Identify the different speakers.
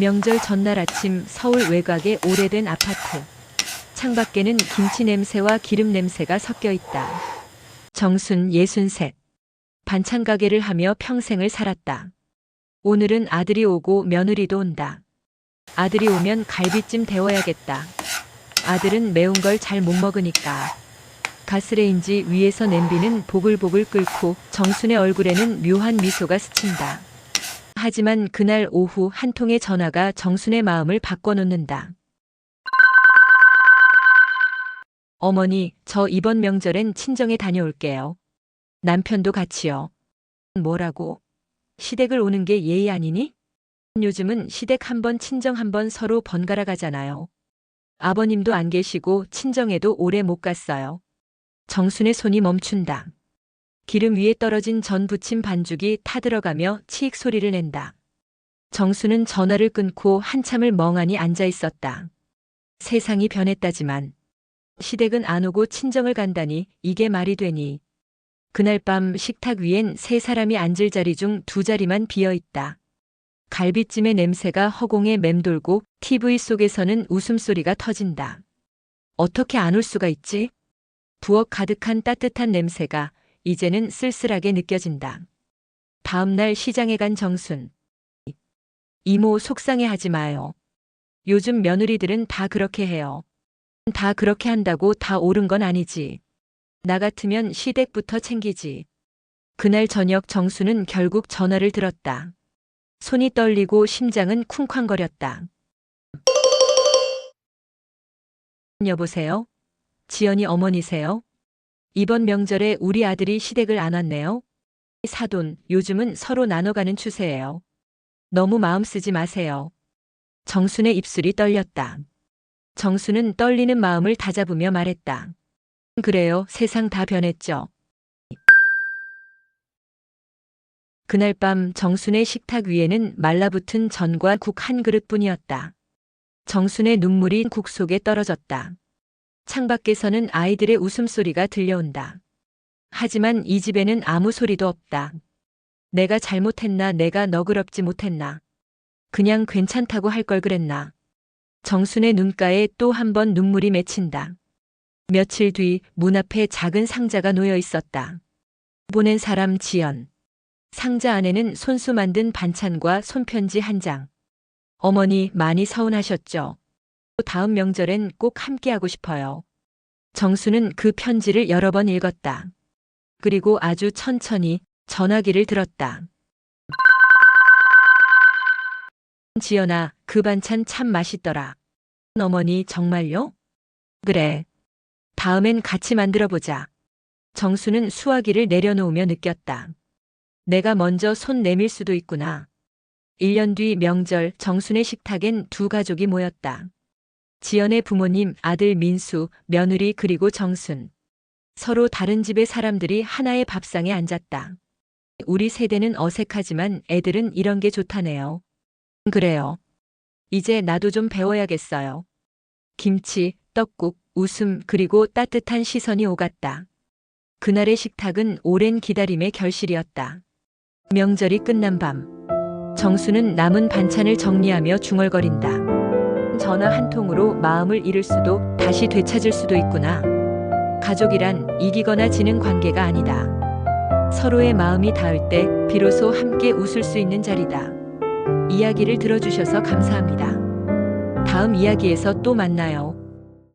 Speaker 1: 명절 전날 아침 서울 외곽의 오래된 아파트. 창밖에는 김치 냄새와 기름 냄새가 섞여 있다. 정순 예순셋. 반찬 가게를 하며 평생을 살았다. 오늘은 아들이 오고 며느리도 온다. 아들이 오면 갈비찜 데워야겠다. 아들은 매운 걸 잘 못 먹으니까. 가스레인지 위에서 냄비는 보글보글 끓고 정순의 얼굴에는 묘한 미소가 스친다. 하지만 그날 오후 한 통의 전화가 정순의 마음을 바꿔놓는다. 어머니, 저 이번 명절엔 친정에 다녀올게요. 남편도 같이요. 뭐라고? 시댁을 오는 게 예의 아니니? 요즘은 시댁 한 번 친정 한 번 서로 번갈아 가잖아요. 아버님도 안 계시고 친정에도 오래 못 갔어요. 정순의 손이 멈춘다. 기름 위에 떨어진 전 부침 반죽이 타들어가며 치익 소리를 낸다. 정수는 전화를 끊고 한참을 멍하니 앉아 있었다. 세상이 변했다지만 시댁은 안 오고 친정을 간다니 이게 말이 되니. 그날 밤 식탁 위엔 세 사람이 앉을 자리 중 두 자리만 비어 있다. 갈비찜의 냄새가 허공에 맴돌고 TV 속에서는 웃음소리가 터진다. 어떻게 안 올 수가 있지? 부엌 가득한 따뜻한 냄새가 이제는 쓸쓸하게 느껴진다. 다음 날 시장에 간 정순. 이모 속상해 하지 마요. 요즘 며느리들은 다 그렇게 해요. 다 그렇게 한다고 다 옳은 건 아니지. 나 같으면 시댁부터 챙기지. 그날 저녁 정수는 결국 전화를 들었다. 손이 떨리고 심장은 쿵쾅거렸다. 여보세요? 지연이 어머니세요? 이번 명절에 우리 아들이 시댁을 안 왔네요. 사돈, 요즘은 서로 나눠가는 추세예요. 너무 마음 쓰지 마세요. 정순의 입술이 떨렸다. 정수는 떨리는 마음을 다잡으며 말했다. 그래요, 세상 다 변했죠. 그날 밤 정순의 식탁 위에는 말라붙은 전과 국 한 그릇뿐이었다. 정순의 눈물이 국 속에 떨어졌다. 창밖에서는 아이들의 웃음소리가 들려온다. 하지만 이 집에는 아무 소리도 없다. 내가 잘못했나 내가 너그럽지 못했나. 그냥 괜찮다고 할 걸 그랬나. 정순의 눈가에 또 한 번 눈물이 맺힌다. 며칠 뒤 문 앞에 작은 상자가 놓여 있었다. 보낸 사람 지연. 상자 안에는 손수 만든 반찬과 손편지 한 장. 어머니 많이 서운하셨죠? 다음 명절엔 꼭 함께하고 싶어요. 정수는 그 편지를 여러 번 읽었다. 그리고 아주 천천히 전화기를 들었다. 지연아, 그 반찬 참 맛있더라. 어머니 정말요? 그래. 다음엔 같이 만들어 보자. 정수는 수화기를 내려놓으며 느꼈다. 내가 먼저 손 내밀 수도 있구나. 1년 뒤 명절 정순의 식탁엔 두 가족이 모였다. 지연의 부모님, 아들 민수, 며느리 그리고 정순. 서로 다른 집의 사람들이 하나의 밥상에 앉았다. 우리 세대는 어색하지만 애들은 이런 게 좋다네요. 그래요. 이제 나도 좀 배워야겠어요. 김치, 떡국, 웃음, 그리고 따뜻한 시선이 오갔다. 그날의 식탁은 오랜 기다림의 결실이었다. 명절이 끝난 밤. 정수는 남은 반찬을 정리하며 중얼거린다. 전화 한 통으로 마음을 잃을 수도 다시 되찾을 수도 있구나. 가족이란 이기거나 지는 관계가 아니다. 서로의 마음이 닿을 때 비로소 함께 웃을 수 있는 자리다. 이야기를 들어주셔서 감사합니다. 다음 이야기에서 또 만나요.